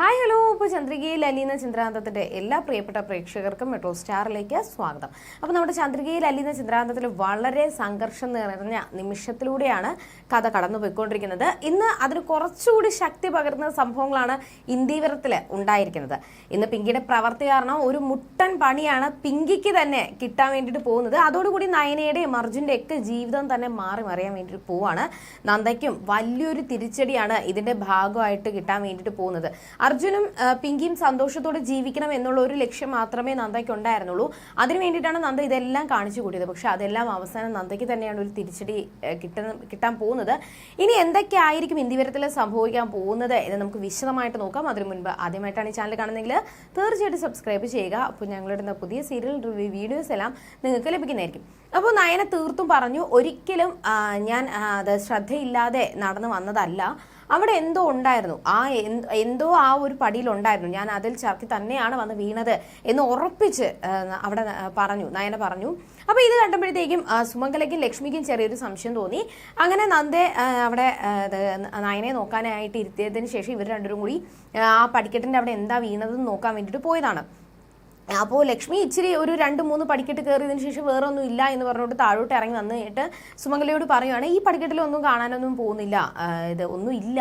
Hi hello. ഇപ്പോൾ ചന്ദ്രികയിൽ അലീന ചന്ദ്രാന്തത്തിന്റെ എല്ലാ പ്രിയപ്പെട്ട പ്രേക്ഷകർക്കും മെട്രോ സ്റ്റാറിലേക്ക് സ്വാഗതം. അപ്പോൾ നമ്മുടെ ചന്ദ്രികയിൽ അലീന ചന്ദ്രാന്തത്തിൽ വളരെ സംഘർഷം നിറഞ്ഞ നിമിഷത്തിലൂടെയാണ് കഥ കടന്നുപോയിക്കൊണ്ടിരിക്കുന്നത്. ഇന്ന് അതിന് കുറച്ചുകൂടി ശക്തി പകർന്ന സംഭവങ്ങളാണ് ഇന്ത്യവരത്തിൽ ഉണ്ടായിരിക്കുന്നത്. ഇന്ന് പിങ്കിയുടെ പ്രവർത്തി കാരണം ഒരു മുട്ടൻ പണിയാണ് പിങ്കിക്ക് തന്നെ കിട്ടാൻ വേണ്ടിയിട്ട് പോകുന്നത്. അതോടുകൂടി നയനയുടെയും അർജുന്റെ ഒക്കെ ജീവിതം തന്നെ മാറി മറിയാൻ വേണ്ടിയിട്ട് പോവാണ്. നന്ദയ്ക്കും വലിയൊരു തിരിച്ചടിയാണ് ഇതിന്റെ ഭാഗമായിട്ട് കിട്ടാൻ വേണ്ടിയിട്ട് പോകുന്നത്. അർജുനും പിങ്കിയും സന്തോഷത്തോടെ ജീവിക്കണം എന്നുള്ള ഒരു ലക്ഷ്യം മാത്രമേ നന്ദയ്ക്ക് ഉണ്ടായിരുന്നുള്ളൂ. അതിനു വേണ്ടിയിട്ടാണ് നന്ദ ഇതെല്ലാം കാണിച്ചു കൂട്ടിയത്. പക്ഷെ അതെല്ലാം അവസാനം നന്ദയ്ക്ക് തന്നെയാണ് ഒരു തിരിച്ചടി ആ, കിട്ടുന്ന കിട്ടാൻ പോകുന്നത്. ഇനി എന്തൊക്കെ ആയിരിക്കും ഇന്ത്യവരത്തിൽ സംഭവിക്കാൻ പോകുന്നത് എന്ന് നമുക്ക് വിശദമായിട്ട് നോക്കാം. അതിനു മുൻപ് ആദ്യമായിട്ടാണ് ഈ ചാനൽ കാണുന്നതെങ്കിൽ തീർച്ചയായിട്ടും സബ്സ്ക്രൈബ് ചെയ്യുക. അപ്പോൾ ഞങ്ങളുടെ പുതിയ സീരിയൽ റിവ്യൂ വീഡിയോസ് എല്ലാം നിങ്ങൾക്ക് ലഭിക്കുന്നതായിരിക്കും. അപ്പോൾ നയന തീർത്തും പറഞ്ഞു ഒരിക്കലും ഞാൻ അത് ശ്രദ്ധയില്ലാതെ നടന്നു വന്നതല്ല. അവിടെ എന്തോ ഉണ്ടായിരുന്നു. ആ എന്തോ ആ ഒരു പടിയിൽ ഉണ്ടായിരുന്നു. ഞാൻ അതിൽ ചർക്കി തന്നെയാണ് വന്ന് വീണത് എന്ന് ഉറപ്പിച്ച് അവിടെ പറഞ്ഞു. നയന പറഞ്ഞു. അപ്പോൾ ഇത് കണ്ടപ്പോഴത്തേക്കും സുമംഗലയ്ക്കും ലക്ഷ്മിക്കും ചെറിയൊരു സംശയം തോന്നി. അങ്ങനെ നന്ദെ അവിടെ നയനെ നോക്കാനായിട്ട് ഇരുത്തിയതിന് ശേഷം ഇവർ രണ്ടുപേരും കൂടി ആ, പടിക്കെട്ടിന്റെ അവിടെ എന്താ വീണതെന്ന് നോക്കാൻ വേണ്ടിയിട്ട് പോയതാണ്. അപ്പോൾ ലക്ഷ്മി ഇച്ചിരി ഒരു രണ്ട് മൂന്ന് പടിക്കെട്ട് കയറിയതിന് ശേഷം വേറെ ഒന്നും ഇല്ല എന്ന് പറഞ്ഞുകൊണ്ട് താഴോട്ട് ഇറങ്ങി വന്നു കഴിഞ്ഞിട്ട് സുമംഗലയോട് പറയുകയാണ് ഈ പടിക്കെട്ടിലൊന്നും കാണാനൊന്നും പോകുന്നില്ല. ഇത് ഒന്നും ഇല്ല.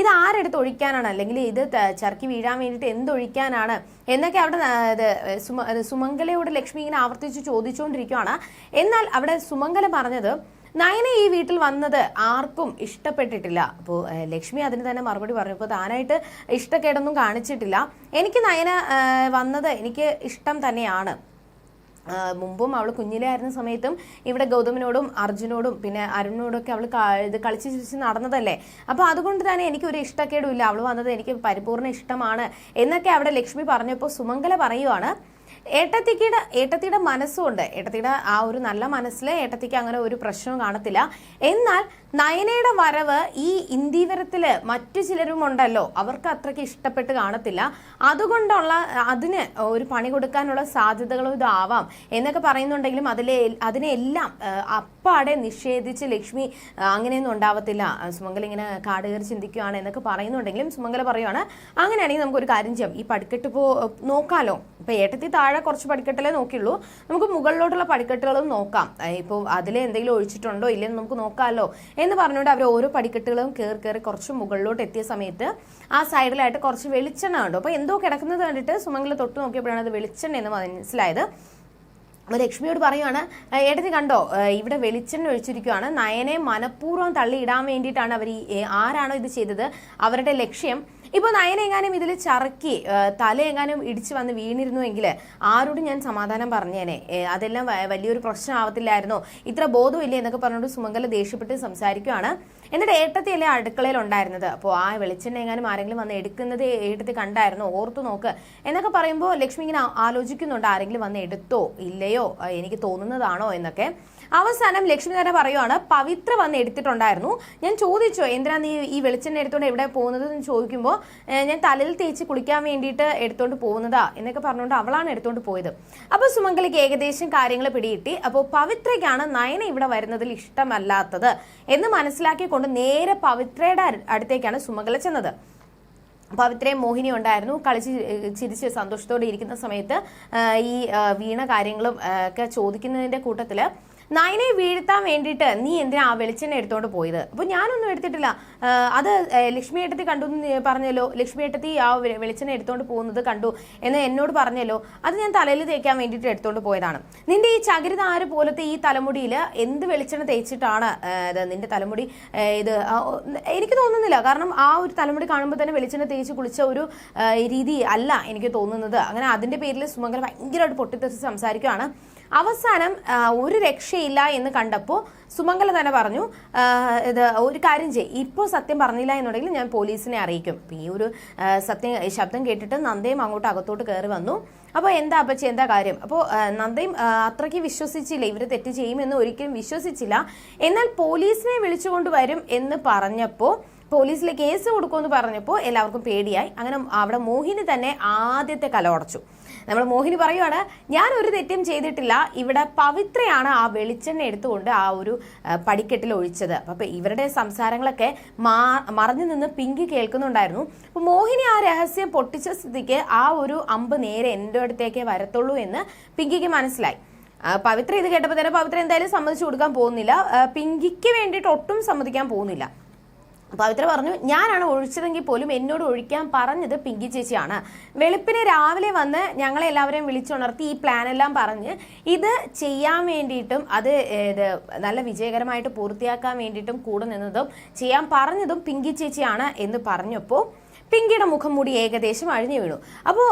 ഇത് ആരെടുത്ത് ഒഴിക്കാനാണ്? അല്ലെങ്കിൽ ഇത് ചർക്കി വീഴാൻ വേണ്ടിയിട്ട് എന്തൊഴിക്കാനാണ്? എന്നൊക്കെ അവിടെ ഇത് സുമ സുമംഗലയോട് ലക്ഷ്മി ഇങ്ങനെ ആവർത്തിച്ച് ചോദിച്ചുകൊണ്ടിരിക്കുകയാണ് എന്നാൽ അവിടെ സുമംഗല പറഞ്ഞത് നയന ഈ വീട്ടിൽ വന്നത് ആർക്കും ഇഷ്ടപ്പെട്ടിട്ടില്ല. അപ്പോൾ ലക്ഷ്മി അതിന് തന്നെ മറുപടി പറഞ്ഞു. ഇപ്പോൾ താനായിട്ട് ഇഷ്ടക്കേടൊന്നും കാണിച്ചിട്ടില്ല. എനിക്ക് നയന വന്നത് എനിക്ക് ഇഷ്ടം തന്നെയാണ്. മുമ്പും അവൾ കുഞ്ഞിലായിരുന്ന സമയത്തും ഇവിടെ ഗൗതമിനോടും അർജുനോടും പിന്നെ അരുണിനോടും ഒക്കെ അവൾ ഇത് കളിച്ച് ചിരിച്ച് നടന്നതല്ലേ? അപ്പോൾ അതുകൊണ്ട് തന്നെ എനിക്ക് ഒരു ഇഷ്ടക്കേടും ഇല്ല. അവൾ വന്നത് എനിക്ക് പരിപൂർണ ഇഷ്ടമാണ് എന്നൊക്കെ അവിടെ ലക്ഷ്മി പറഞ്ഞപ്പോൾ സുമംഗല പറയുവാണ്. ഏട്ടത്തിക്കയുടെ ഏട്ടത്തിയുടെ മനസ്സുമുണ്ട് ഏട്ടത്തിയുടെ ആ ഒരു നല്ല മനസ്സിൽ ഏട്ടത്തിക്ക് അങ്ങനെ ഒരു പ്രശ്നവും കാണത്തില്ല. എന്നാൽ നയനയുടെ വരവ് ഈ ഇന്ദീവരത്തിൽ മറ്റു ചിലരും ഉണ്ടല്ലോ അവർക്ക് അത്രയ്ക്ക് ഇഷ്ടപ്പെട്ട് കാണത്തില്ല. അതുകൊണ്ടുള്ള അതിന് ഒരു പണി കൊടുക്കാനുള്ള സാധ്യതകളും ഇതാവാം. എന്നൊക്കെ പറയുന്നുണ്ടെങ്കിലും അതിലെ അതിനെല്ലാം അപ്പാടെ നിഷേധിച്ച് ലക്ഷ്മി അങ്ങനെയൊന്നും ഉണ്ടാവത്തില്ല. സുമംഗൽ ഇങ്ങനെ കാട് കയറി ചിന്തിക്കുകയാണ് എന്നൊക്കെ പറയുന്നുണ്ടെങ്കിലും സുമംഗല പറയുവാണ് അങ്ങനെയാണെങ്കിൽ നമുക്കൊരു കാര്യം ചെയ്യാം. ഈ പടിക്കെട്ട് പോ നോക്കാലോ. ഇപ്പൊ ഏട്ടത്തി താഴെ കുറച്ച് പടിക്കെട്ടലേ നോക്കിയുള്ളൂ. നമുക്ക് മുകളിലോട്ടുള്ള പടിക്കെട്ടുകളും നോക്കാം. ഇപ്പോൾ അതിൽ എന്തെങ്കിലും ഒഴിച്ചിട്ടുണ്ടോ? ഇല്ലെന്ന് നമുക്ക് നോക്കാമല്ലോ എന്ന് പറഞ്ഞുകൊണ്ട് അവർ ഓരോ പടിക്കെട്ടുകളും കയറി കയറി കുറച്ച് മുകളിലോട്ട് എത്തിയ സമയത്ത് ആ സൈഡിലായിട്ട് കുറച്ച് വെളിച്ചെണ്ണ ഉണ്ടോ അപ്പോൾ എന്തോ കിടക്കുന്നത് കണ്ടിട്ട് സുമംഗല തൊട്ട് നോക്കിയപ്പോഴാണ് അത് വെളിച്ചെണ്ണ എന്ന് മനസ്സിലായത്. ലക്ഷ്മിയോട് പറയുവാണ് "ഏ, ഏട്ടത്തി കണ്ടോ ഇവിടെ വെളിച്ചെണ്ണ ഒഴിച്ചിരിക്കുകയാണ് നയനെ മനഃപൂർവം തള്ളിയിടാൻ വേണ്ടിയിട്ടാണ് അവർ ഈ ആരാണോ ഇത് ചെയ്തത് അവരുടെ ലക്ഷ്യം. ഇപ്പോൾ നയനെങ്ങാനും ഇതിൽ ചറക്കി തലയെങ്ങാനും ഇടിച്ചു വന്ന് വീണിരുന്നുവെങ്കിൽ ആരോടും ഞാൻ സമാധാനം പറഞ്ഞേനെ. അതെല്ലാം വലിയൊരു പ്രശ്നമാവത്തില്ലായിരുന്നോ ഇത്ര ബോധമില്ലേ എന്നൊക്കെ പറഞ്ഞുകൊണ്ട് സുമംഗല ദേഷ്യപ്പെട്ട് സംസാരിക്കുകയാണ് എന്നിട്ട് ഏട്ടത്തിയല്ലേ അടുക്കളയിൽ ഉണ്ടായിരുന്നത്? അപ്പോൾ ആ വെളിച്ചെണ്ണ എങ്ങാനും ആരെങ്കിലും വന്ന് എടുക്കുന്നത് ഏട്ടത്തി കണ്ടായിരുന്നു ഓർത്തു നോക്ക്. എന്നൊക്കെ പറയുമ്പോൾ ലക്ഷ്മി ഇങ്ങനെ ആലോചിക്കുന്നുണ്ട് ആരെങ്കിലും വന്ന് എടുത്തോ ഇല്ലയോ ആ, എനിക്ക് തോന്നുന്നതാണോ എന്നൊക്കെ. അവസാനം ലക്ഷ്മി തന്നെ പറയുവാണ് പവിത്ര വന്ന് എടുത്തിട്ടുണ്ടായിരുന്നു. ഞാൻ ചോദിച്ചോ എന്തിനാ നീ ഈ വെളിച്ചെണ്ണ എടുത്തോണ്ട് എവിടെ പോകുന്നത് എന്ന് ചോദിക്കുമ്പോൾ ഞാൻ തലയിൽ തേച്ച് കുളിക്കാൻ വേണ്ടിയിട്ട് എടുത്തോണ്ട് പോകുന്നതാ എന്നൊക്കെ പറഞ്ഞുകൊണ്ട് അവളാണ് എടുത്തോണ്ട് പോയത്. അപ്പോൾ സുമംഗലിക്ക് ഏകദേശം കാര്യങ്ങൾ പിടികിട്ടി. അപ്പോൾ പവിത്രയ്ക്കാണ് നയന ഇവിടെ വരുന്നതിൽ ഇഷ്ടമല്ലാത്തത് എന്ന് മനസ്സിലാക്കിക്കൊണ്ട് നേരെ പവിത്രയുടെ അടുത്തേക്കാണ് സുമംഗല ചെന്നത്. പവിത്രയും മോഹിനി ഉണ്ടായിരുന്നു. കളിച്ച് ചിരിച്ച് സന്തോഷത്തോടെ ഇരിക്കുന്ന സമയത്ത് ഈ വീണ കാര്യങ്ങളും ഒക്കെ ചോദിക്കുന്നതിന്റെ കൂട്ടത്തിൽ നയനെ വീഴ്ത്താൻ വേണ്ടിയിട്ട് നീ എന്തിനാ ആ വെളിച്ചെണ്ണ എടുത്തോണ്ട് പോയത്? അപ്പൊ ഞാനൊന്നും എടുത്തിട്ടില്ല. അത് ലക്ഷ്മി ഏട്ടത്തി കണ്ടു പറഞ്ഞല്ലോ. ലക്ഷ്മി ഏട്ടത്തി ആ വെളിച്ചെണ്ണ എടുത്തോണ്ട് പോകുന്നത് കണ്ടു എന്ന് എന്നോട് പറഞ്ഞല്ലോ. അത് ഞാൻ തലയിൽ തേക്കാൻ വേണ്ടിയിട്ട് എടുത്തോണ്ട് പോയതാണ്. നിന്റെ ഈ ചകിരിതാര പോലത്തെ ഈ തലമുടിയിൽ എന്ത് വെളിച്ചെണ്ണ തേച്ചിട്ടാണ് ഇത് നിന്റെ തലമുടി ഇത് എനിക്ക് തോന്നുന്നില്ല. കാരണം ആ ഒരു തലമുടി കാണുമ്പോൾ തന്നെ വെളിച്ചെണ്ണ തേച്ച് കുളിച്ച ഒരു രീതി അല്ല എനിക്ക് തോന്നുന്നത്. അങ്ങനെ അതിന്റെ പേരിൽ സുമംഗല ഭയങ്കരമായിട്ട് പൊട്ടിത്തെറിച്ച് സംസാരിക്കുകയാണ്. അവസാനം ഒരു രക്ഷയില്ല എന്ന് കണ്ടപ്പോൾ സുമംഗല തന്നെ പറഞ്ഞു ഇത് ഒരു കാര്യം ചെയ്യും. ഇപ്പോൾ സത്യം പറഞ്ഞില്ല എന്നുണ്ടെങ്കിൽ ഞാൻ പോലീസിനെ അറിയിക്കും. ഈ ഒരു സത്യം ശബ്ദം കേട്ടിട്ട് നന്ദയും അങ്ങോട്ട് അകത്തോട്ട് കയറി വന്നു. അപ്പോൾ എന്താ അപ്പച്ചി എന്താ കാര്യം? അപ്പോൾ നന്ദയും അത്രയ്ക്ക് വിശ്വസിച്ചില്ല. ഇവർ തെറ്റ് ചെയ്യുമെന്ന് ഒരിക്കലും വിശ്വസിച്ചില്ല. എന്നാൽ പോലീസിനെ വിളിച്ചുകൊണ്ട് വരും എന്ന് പറഞ്ഞപ്പോൾ പോലീസിൽ കേസ് കൊടുക്കുമെന്ന് പറഞ്ഞപ്പോൾ എല്ലാവർക്കും പേടിയായി. അങ്ങനെ അവിടെ മോഹിനി തന്നെ ആദ്യത്തെ കല ഉടച്ചു. നമ്മൾ മോഹിനി പറയുവാണ് ഞാൻ ഒരു തെറ്റും ചെയ്തിട്ടില്ല. ഇവിടെ പവിത്രയാണ് ആ വെളിച്ചെണ്ണ എടുത്തുകൊണ്ട് ആ ഒരു പടിക്കെട്ടിൽ ഒഴിച്ചത്. അപ്പൊ ഇവരുടെ സംസാരങ്ങളൊക്കെ മറഞ്ഞു നിന്ന് പിങ്കി കേൾക്കുന്നുണ്ടായിരുന്നു. അപ്പൊ മോഹിനി ആ രഹസ്യം പൊട്ടിച്ച സ്ഥിതിക്ക് ആ ഒരു അമ്പ് നേരെ എന്റെ അടുത്തേക്കേ വരത്തുള്ളൂ എന്ന് പിങ്കിക്ക് മനസ്സിലായി. പവിത്ര ഇത് കേട്ടപ്പോൾ തന്നെ പവിത്ര എന്തായാലും സമ്മതിച്ചു കൊടുക്കാൻ പോകുന്നില്ല. പിങ്കിക്ക് വേണ്ടിയിട്ട് ഒട്ടും സമ്മതിക്കാൻ പോകുന്നില്ല. പവിത്ര പറഞ്ഞു ഞാനാണ് ഒഴിച്ചതെങ്കിൽ പോലും എന്നോട് ഒഴിക്കാൻ പറഞ്ഞത് പിങ്കി ചേച്ചിയാണ്. വെളുപ്പിന് രാവിലെ വന്ന് ഞങ്ങളെ എല്ലാവരെയും വിളിച്ചുണർത്തി ഈ പ്ലാൻ എല്ലാം പറഞ്ഞ് ഇത് ചെയ്യാൻ വേണ്ടിയിട്ടും അത് ഇത് നല്ല വിജയകരമായിട്ട് പൂർത്തിയാക്കാൻ വേണ്ടിയിട്ടും കൂടെ നിന്നതും ചെയ്യാൻ പറഞ്ഞതും പിങ്കി ചേച്ചിയാണ് എന്ന് പറഞ്ഞപ്പോൾ പിങ്കിയുടെ മുഖം മൂടി ഏകദേശം അഴിഞ്ഞു വീണു. അപ്പോൾ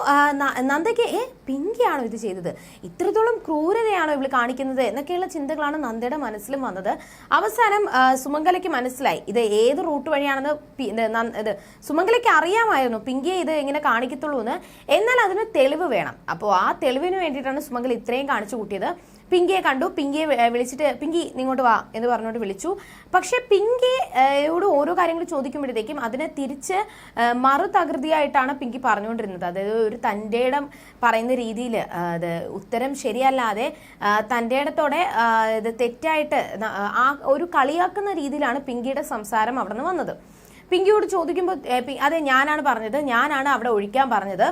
നന്ദയ്ക്ക് ഏ പിങ്കിയാണോ ഇത് ചെയ്തത്? ഇത്രത്തോളം ക്രൂരതയാണോ ഇവൾ കാണിക്കുന്നത്? എന്നൊക്കെയുള്ള ചിന്തകളാണ് നന്ദയുടെ മനസ്സിലും വന്നത്. അവസാനം സുമംഗലയ്ക്ക് മനസ്സിലായി. ഇത് ഏത് റൂട്ട് വഴിയാണെന്ന് ഇത് സുമംഗലയ്ക്ക് അറിയാമായിരുന്നു പിങ്കിയെ ഇത് എങ്ങനെ കാണിക്കത്തുള്ളൂ എന്ന് എന്നാൽ അതിന് തെളിവ് വേണം. അപ്പോൾ ആ തെളിവിന് വേണ്ടിയിട്ടാണ് സുമംഗല ഇത്രയും കാണിച്ചു കൂട്ടിയത്. പിങ്കിയെ കണ്ടു. പിങ്കിയെ വിളിച്ചിട്ട് പിങ്കി നിങ്ങോട്ട് വാ എന്ന് പറഞ്ഞുകൊണ്ട് വിളിച്ചു. പക്ഷെ പിങ്കിയോട് ഓരോ കാര്യങ്ങൾ ചോദിക്കുമ്പോഴത്തേക്കും അതിനെ തിരിച്ച് മറുതകൃതിയായിട്ടാണ് പിങ്കി പറഞ്ഞുകൊണ്ടിരുന്നത്. അതായത് ഒരു തന്റെ ഇടം പറയുന്ന രീതിയിൽ അത് ഉത്തരം ശരിയല്ലാതെ തന്റെ ഇടത്തോടെ ഇത് തെറ്റായിട്ട് ആ ഒരു കളിയാക്കുന്ന രീതിയിലാണ് പിങ്കിയുടെ സംസാരം അവിടെ നിന്ന് വന്നത്. പിങ്കിയോട് ചോദിക്കുമ്പോൾ അതെ ഞാനാണ് പറഞ്ഞത്. ഞാനാണ് അവിടെ ഒഴിക്കാൻ പറഞ്ഞത്.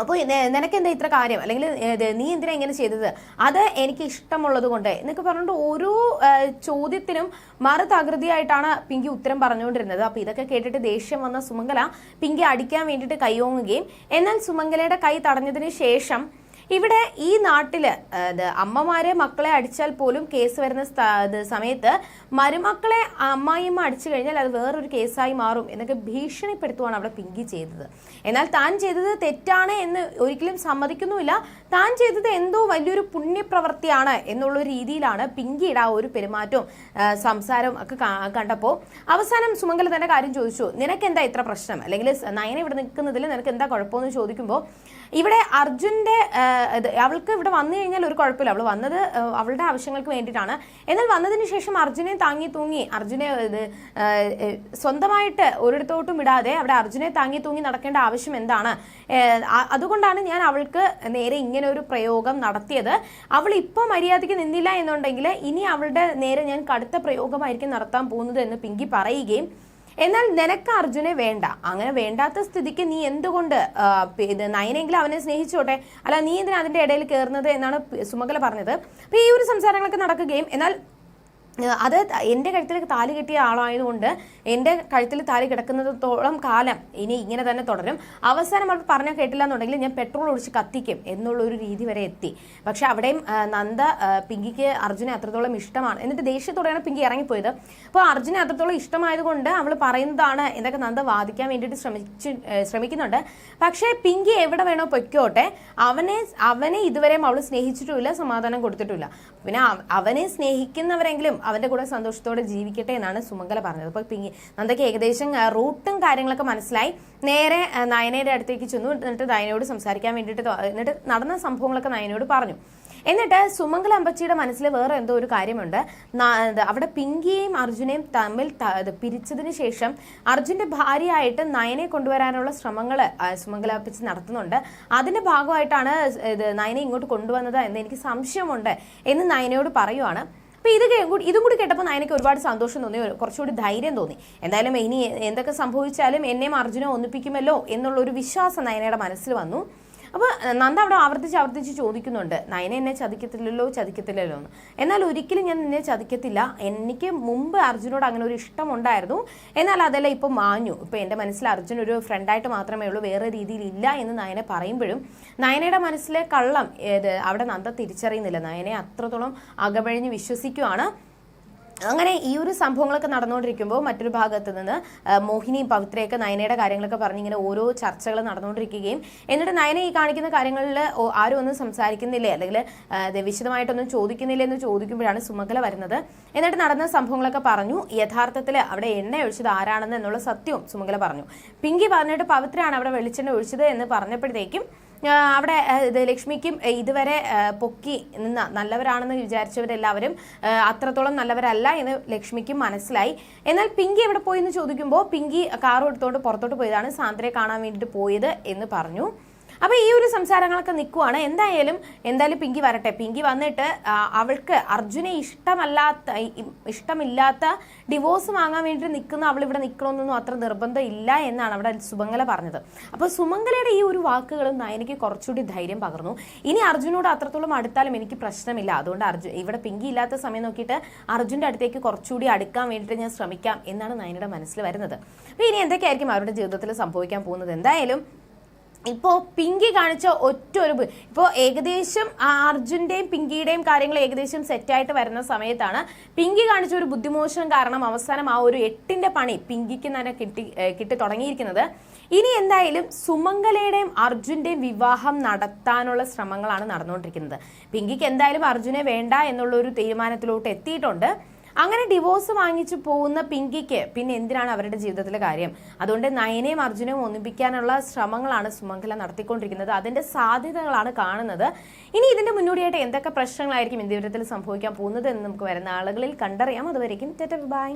അപ്പോൾ നിനക്ക് എന്താ ഇത്ര കാര്യം? അല്ലെങ്കിൽ നീ എന്തിനാ ഇങ്ങനെ ചെയ്തത്? അത് എനിക്ക് ഇഷ്ടമുള്ളത് കൊണ്ട് എന്നൊക്കെ പറഞ്ഞുകൊണ്ട് ഓരോ ചോദ്യത്തിനും മറു തകൃതിയായിട്ടാണ് പിങ്കി ഉത്തരം പറഞ്ഞുകൊണ്ടിരുന്നത്. അപ്പോൾ ഇതൊക്കെ കേട്ടിട്ട് ദേഷ്യം വന്ന സുമംഗല പിങ്കി അടിക്കാൻ വേണ്ടിയിട്ട് കൈയോങ്ങുകയും എന്നാൽ സുമംഗലയുടെ കൈ തടഞ്ഞതിന് ശേഷം ഇവിടെ ഈ നാട്ടിൽ അമ്മമാരെ മക്കളെ അടിച്ചാൽ പോലും കേസ് വരുന്ന സമയത്ത് മരുമക്കളെ അമ്മായിമ്മ അടിച്ചു കഴിഞ്ഞാൽ അത് വേറൊരു കേസായി മാറും എന്നൊക്കെ ഭീഷണിപ്പെടുത്തുവാണ് അവിടെ പിങ്കി ചെയ്തത്. എന്നാൽ താൻ ചെയ്തത് തെറ്റാണ് എന്ന് ഒരിക്കലും സമ്മതിക്കുന്നുമില്ല. താൻ ചെയ്തത് എന്തോ വലിയൊരു പുണ്യപ്രവൃത്തിയാണ് എന്നുള്ള രീതിയിലാണ് പിങ്കിയുടെ ആ ഒരു പെരുമാറ്റവും സംസാരവും ഒക്കെ കണ്ടപ്പോൾ അവസാനം സുമംഗല തന്നെ കാര്യം ചോദിച്ചു. നിനക്ക് എന്താ ഇത്ര പ്രശ്നം? അല്ലെങ്കിൽ നയന ഇവിടെ നിൽക്കുന്നതിൽ നിനക്ക് എന്താ കുഴപ്പമെന്ന് ചോദിക്കുമ്പോൾ ഇവിടെ ഇത് അവൾക്ക് ഇവിടെ വന്നു കഴിഞ്ഞാൽ ഒരു കുഴപ്പമില്ല. അവൾ വന്നത് അവളുടെ ആവശ്യങ്ങൾക്ക് വേണ്ടിയിട്ടാണ്. എന്നാൽ വന്നതിന് ശേഷം അർജുനെ താങ്ങി തൂങ്ങി അർജുനെ ഇത് സ്വന്തമായിട്ട് ഒരിടത്തോട്ടും വിടാതെ അവിടെ അർജുനെ താങ്ങി തൂങ്ങി നടക്കേണ്ട ആവശ്യം എന്താണ്? അതുകൊണ്ടാണ് ഞാൻ അവൾക്ക് നേരെ ഇങ്ങനെ ഒരു പ്രയോഗം നടത്തിയത്. അവൾ ഇപ്പോൾ മര്യാദയ്ക്ക് നിന്നില്ല എന്നുണ്ടെങ്കിൽ ഇനി അവളുടെ നേരെ ഞാൻ കടുത്ത പ്രയോഗമായിരിക്കും നടത്താൻ പോകുന്നത് എന്ന് പിങ്കി പറയുകയും എന്നാൽ നിനക്ക് അർജുനെ വേണ്ട. അങ്ങനെ വേണ്ടാത്ത സ്ഥിതിക്ക് നീ എന്തുകൊണ്ട് ഇത് നയനെങ്കിലും അവനെ സ്നേഹിച്ചോട്ടെ? അല്ല നീ എന്തിനാ അതിന്റെ ഇടയിൽ കയറുന്നത് എന്നാണ് സുമകല പറഞ്ഞത്. അപ്പൊ ഈ ഒരു സംസാരങ്ങളൊക്കെ നടക്കുകയും എന്നാൽ അത് എന്റെ കഴുത്തിൽ താലി കെട്ടിയ ആളായതുകൊണ്ട് എന്റെ കഴുത്തിൽ താലി കിടക്കുന്നതോളം കാലം ഇനി ഇങ്ങനെ തന്നെ തുടരും. അവസാനം അവർ പറഞ്ഞ കേട്ടില്ല എന്നുണ്ടെങ്കിൽ ഞാൻ പെട്രോൾ ഒഴിച്ച് കത്തിക്കും എന്നുള്ള ഒരു രീതി വരെ എത്തി. പക്ഷെ അവിടെയും നന്ദ പിങ്കിക്ക് അർജുനെ അത്രത്തോളം ഇഷ്ടമാണ്. എന്നിട്ട് ദേഷ്യത്തോടെയാണ് പിങ്കി ഇറങ്ങിപ്പോയത്. അപ്പോൾ അർജുനെ അത്രത്തോളം ഇഷ്ടമായതുകൊണ്ട് അവൾ പറയുന്നതാണ് എന്നൊക്കെ നന്ദ വാദിക്കാൻ വേണ്ടിയിട്ട് ശ്രമിച്ചു ശ്രമിക്കുന്നുണ്ട്. പക്ഷേ പിങ്കി എവിടെ വേണോ പൊയ്ക്കോട്ടെ. അവനെ അവനെ ഇതുവരെയും അവൾ സ്നേഹിച്ചിട്ടുമില്ല സമാധാനം കൊടുത്തിട്ടില്ല പിന്നെ അവനെ സ്നേഹിക്കുന്നവരെങ്കിലും അവന്റെ കൂടെ സന്തോഷത്തോടെ ജീവിക്കട്ടെ എന്നാണ് സുമംഗല പറഞ്ഞത്. അപ്പോൾ പിങ്ങി നന്ദയ്ക്ക് ഏകദേശം റൂട്ടും കാര്യങ്ങളൊക്കെ മനസ്സിലായി. നേരെ നയനയുടെ അടുത്തേക്ക് ചെന്നു. എന്നിട്ട് നയനയോട് സംസാരിക്കാൻ വേണ്ടിയിട്ട് എന്നിട്ട് നടന്ന സംഭവങ്ങളൊക്കെ നയനയോട് പറഞ്ഞു. എന്നിട്ട് സുമംഗല അമ്പച്ചിയുടെ മനസ്സിൽ വേറെ എന്തോ ഒരു കാര്യമുണ്ട്. അവിടെ പിങ്കിയെയും അർജുനെയും തമ്മിൽ പിരിച്ചതിന് ശേഷം അർജുന്റെ ഭാര്യയായിട്ട് നയനെ കൊണ്ടുവരാനുള്ള ശ്രമങ്ങൾ സുമംഗല അപ്പച്ചി നടത്തുന്നുണ്ട്. അതിന്റെ ഭാഗമായിട്ടാണ് ഇത് നയനെ ഇങ്ങോട്ട് കൊണ്ടുവന്നത് എന്ന് എനിക്ക് സംശയമുണ്ട് എന്ന് നയനയോട് പറയുവാണ്. അപ്പൊ ഇത് കൂടി- ഇതും കൂടി കേട്ടപ്പോൾ നയനയ്ക്ക് ഒരുപാട് സന്തോഷം തോന്നി കുറച്ചുകൂടി ധൈര്യം തോന്നി. എന്തായാലും ഇനി എന്തൊക്കെ സംഭവിച്ചാലും എന്നെയും അർജുനെ ഒന്നിപ്പിക്കുമല്ലോ എന്നുള്ള ഒരു വിശ്വാസം നയനയുടെ മനസ്സിൽ വന്നു. അപ്പോൾ നന്ദ അവിടെ ആവർത്തിച്ച് ആവർത്തിച്ച് ചോദിക്കുന്നുണ്ട്. നയന എന്നെ ചതിക്കത്തില്ലല്ലോ ചതിക്കത്തില്ലല്ലോ എന്ന്. എന്നാൽ ഒരിക്കലും ഞാൻ നിന്നെ ചതിക്കത്തില്ല. എനിക്ക് മുമ്പ് അർജുനോട് അങ്ങനെ ഒരു ഇഷ്ടം ഉണ്ടായിരുന്നു. എന്നാൽ അതെല്ലാം ഇപ്പം മാഞ്ഞു. ഇപ്പം എന്റെ മനസ്സിൽ അർജുൻ ഒരു ഫ്രണ്ടായിട്ട് മാത്രമേ ഉള്ളൂ. വേറെ രീതിയിൽ ഇല്ല എന്ന് നയന പറയുമ്പോഴും നയനയുടെ മനസ്സിലെ കള്ളം ഏത് അവിടെ നന്ദ തിരിച്ചറിയുന്നില്ല. നയനെ അത്രത്തോളം അകപഴിഞ്ഞ് വിശ്വസിക്കുവാണ്. അങ്ങനെ ഈ ഒരു സംഭവങ്ങളൊക്കെ നടന്നുകൊണ്ടിരിക്കുമ്പോൾ മറ്റൊരു ഭാഗത്ത് നിന്ന് മോഹിനി പവിത്രയൊക്കെ നയനയുടെ കാര്യങ്ങളൊക്കെ പറഞ്ഞ് ഇങ്ങനെ ഓരോ ചർച്ചകൾ നടന്നുകൊണ്ടിരിക്കുകയും എന്നിട്ട് നയന ഈ കാണിക്കുന്ന കാര്യങ്ങളിൽ ആരും ഒന്നും സംസാരിക്കുന്നില്ലേ? അല്ലെങ്കിൽ വിശദമായിട്ടൊന്നും ചോദിക്കുന്നില്ലേ എന്ന് ചോദിക്കുമ്പോഴാണ് സുമകല വരുന്നത്. എന്നിട്ട് നടന്ന സംഭവങ്ങളൊക്കെ പറഞ്ഞു. യഥാർത്ഥത്തിൽ അവിടെ എണ്ണ ഒഴിച്ചത് ആരാണെന്ന് എന്നുള്ള സത്യവും സുമകല പറഞ്ഞു. പിങ്കി പറഞ്ഞിട്ട് പവിത്രയാണ് അവിടെ വെളിച്ചെണ്ണ ഒഴിച്ചത് എന്ന് പറഞ്ഞപ്പോഴത്തേക്കും അവിടെ ലക്ഷ്മിക്കും ഇതുവരെ പൊക്കി നിന്ന നല്ലവരാണെന്ന് വിചാരിച്ചവരെല്ലാവരും അത്രത്തോളം നല്ലവരല്ല എന്ന് ലക്ഷ്മിക്കും മനസ്സിലായി. എന്നാൽ പിങ്കി എവിടെ പോയി എന്ന് ചോദിക്കുമ്പോൾ പിങ്കി കാറും എടുത്തുകൊണ്ട് പുറത്തോട്ട് പോയതാണ് സാന്ദ്രയെ കാണാൻ വേണ്ടിയിട്ട് പോയത് എന്ന് പറഞ്ഞു. അപ്പൊ ഈ ഒരു സംസാരങ്ങളൊക്കെ നിൽക്കുവാണ് എന്തായാലും എന്തായാലും പിങ്കി വരട്ടെ. പിങ്കി വന്നിട്ട് അവൾക്ക് അർജുനെ ഇഷ്ടമല്ലാത്ത ഇഷ്ടമില്ലാത്ത ഡിവോഴ്സ് വാങ്ങാൻ വേണ്ടി നിൽക്കുന്ന അവൾ ഇവിടെ നിൽക്കണമെന്നൊന്നും അത്ര നിർബന്ധം ഇല്ല എന്നാണ് അവിടെ സുമംഗല പറഞ്ഞത്. അപ്പോൾ സുമംഗലയുടെ ഈ ഒരു വാക്കുകളും നയനയ്ക്ക് കുറച്ചുകൂടി ധൈര്യം പകർന്നു. ഇനി അർജുനോട് അത്രത്തോളം അടുത്താലും എനിക്ക് പ്രശ്നമില്ല. അതുകൊണ്ട് അർജുൻ ഇവിടെ പിങ്കി ഇല്ലാത്ത സമയം നോക്കിയിട്ട് അർജുന്റെ അടുത്തേക്ക് കുറച്ചുകൂടി അടുക്കാൻ വേണ്ടിയിട്ട് ഞാൻ ശ്രമിക്കാം എന്നാണ് നയനയുടെ മനസ്സിൽ വരുന്നത്. അപ്പോൾ ഇനി എന്തൊക്കെയായിരിക്കും അവരുടെ ജീവിതത്തിൽ സംഭവിക്കാൻ പോകുന്നത്? എന്തായാലും ഇപ്പോ പിങ്കി കാണിച്ച ഒറ്റ ഒരു ഇപ്പോൾ ഇപ്പോ ഏകദേശം ആ അർജുന്റെയും പിങ്കിയുടെയും കാര്യങ്ങൾ ഏകദേശം സെറ്റായിട്ട് വരുന്ന സമയത്താണ് പിങ്കി കാണിച്ച ഒരു ബുദ്ധിമോശം കാരണം അവസാനം ആ ഒരു എട്ടിന്റെ പണി പിങ്കിക്ക് തന്നെ കിട്ടി കിട്ടി തുടങ്ങിയിരിക്കുന്നത്. ഇനി എന്തായാലും സുമംഗലയുടെയും അർജുന്റെയും വിവാഹം നടത്താനുള്ള ശ്രമങ്ങളാണ് നടന്നുകൊണ്ടിരിക്കുന്നത്. പിങ്കിക്ക് എന്തായാലും അർജുനെ വേണ്ട എന്നുള്ള ഒരു തീരുമാനത്തിലോട്ട് എത്തിയിട്ടുണ്ട്. അങ്ങനെ ഡിവോഴ്സ് വാങ്ങിച്ചു പോകുന്ന പിങ്കിക്ക് പിന്നെ എന്തിനാണ് അവരുടെ ജീവിതത്തിലെ കാര്യം? അതുകൊണ്ട് നയനെയും അർജുനെയും ഒന്നിപ്പിക്കാനുള്ള ശ്രമങ്ങളാണ് സുമംഗല നടത്തിക്കൊണ്ടിരിക്കുന്നത്. അതിന്റെ സാധ്യതകളാണ് കാണുന്നത്. ഇനി ഇതിന്റെ മുന്നോടിയായിട്ട് എന്തൊക്കെ പ്രശ്നങ്ങളായിരിക്കും ഇന്ത്യത്തിൽ സംഭവിക്കാൻ പോകുന്നത് എന്ന് നമുക്ക് വരുന്ന ആളുകളിൽ കണ്ടറിയാം. അതുവരെയും ബൈ.